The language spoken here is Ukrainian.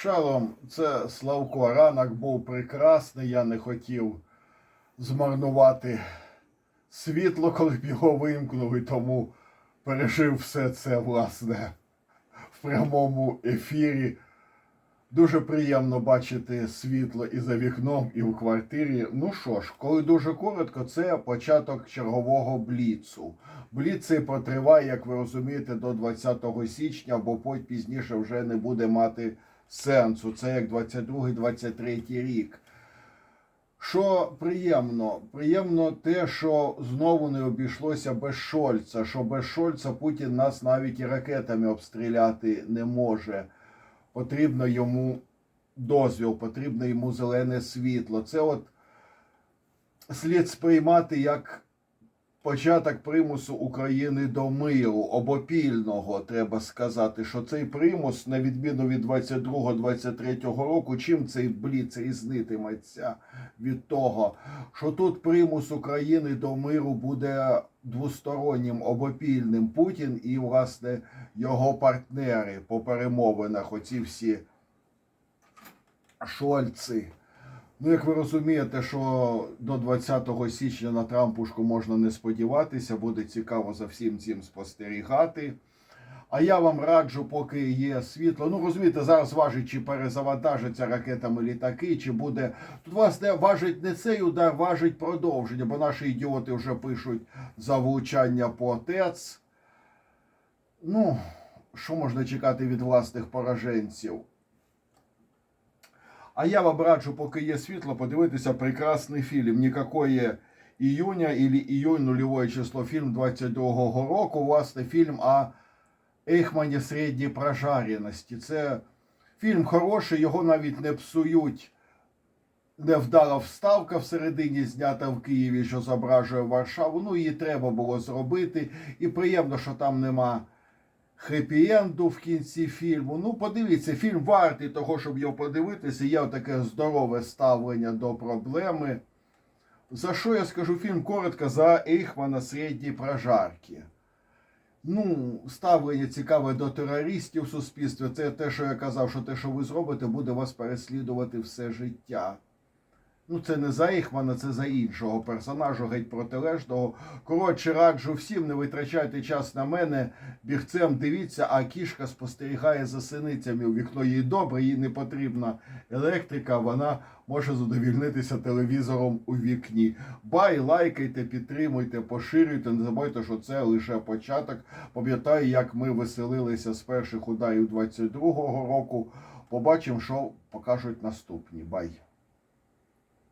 Шалом, це Славко. Ранок був прекрасний. Я не хотів змарнувати світло, коли б його вимкнули, тому пережив все це, власне, в прямому ефірі. Дуже приємно бачити світло і за вікном, і в квартирі. Ну що ж, коли дуже коротко, це початок чергового бліцу. Бліц цей протриває, як ви розумієте, до 20 січня, бо пізніше вже не буде мати сенсу. Це як 22-23 рік. Що приємно? Приємно те, що знову не обійшлося без Шольца, що без Шольца Путін нас навіть і ракетами обстріляти не може. Потрібно йому дозвіл, потрібно йому зелене світло. Це от слід сприймати як початок примусу України до миру, обопільного, треба сказати, що цей примус, на відміну від 22-23 року, чим цей бліц різнитиметься від того, що тут примус України до миру буде двостороннім обопільним Путін і, власне, його партнери по перемовинах, оці всі Шольци. Ну, як ви розумієте, що до 20 січня на Трампушку можна не сподіватися, буде цікаво за всім цим спостерігати. А я вам раджу, поки є світло. Ну, розумієте, зараз важить, чи перезавантажаться ракетами літаки, чи буде. Тут, власне, важить не цей удар, важить продовження, бо наші ідіоти вже пишуть за влучання по ТЕЦ. Ну, що можна чекати від власних пораженців? А я вам раджу, поки є світло, подивитися прекрасний фільм. Нікакої іюня или іюнь нульове число фільм 22-го року. Власне, фільм о Ейхмані середньої прожареності. Це фільм хороший, його навіть не псують. Невдала вставка всередині знята в Києві, що зображує Варшаву. Ну, її треба було зробити. І приємно, що там нема хеппі-енду в кінці фільму. Ну, подивіться, фільм вартий того, щоб його подивитися. Є таке здорове ставлення до проблеми. За що я скажу фільм коротко за Ейхмана середньої прожарки. Ну, ставлення цікаве до терористів в суспільстві. Це те, що я казав, що те, що ви зробите, буде вас переслідувати все життя. Ну, це не за Ейхмана, це за іншого персонажа, геть протилежного. Коротше, раджу всім, не витрачайте час на мене. Бігцем дивіться, а кішка спостерігає за синицями. У вікно їй добре, їй не потрібна електрика, вона може задовільнитися телевізором у вікні. Бай, лайкайте, підтримуйте, поширюйте. Не забувайте, що це лише початок. Пам'ятаю, як ми веселилися з перших ударів 22-го року. Побачимо, що покажуть наступні. Бай.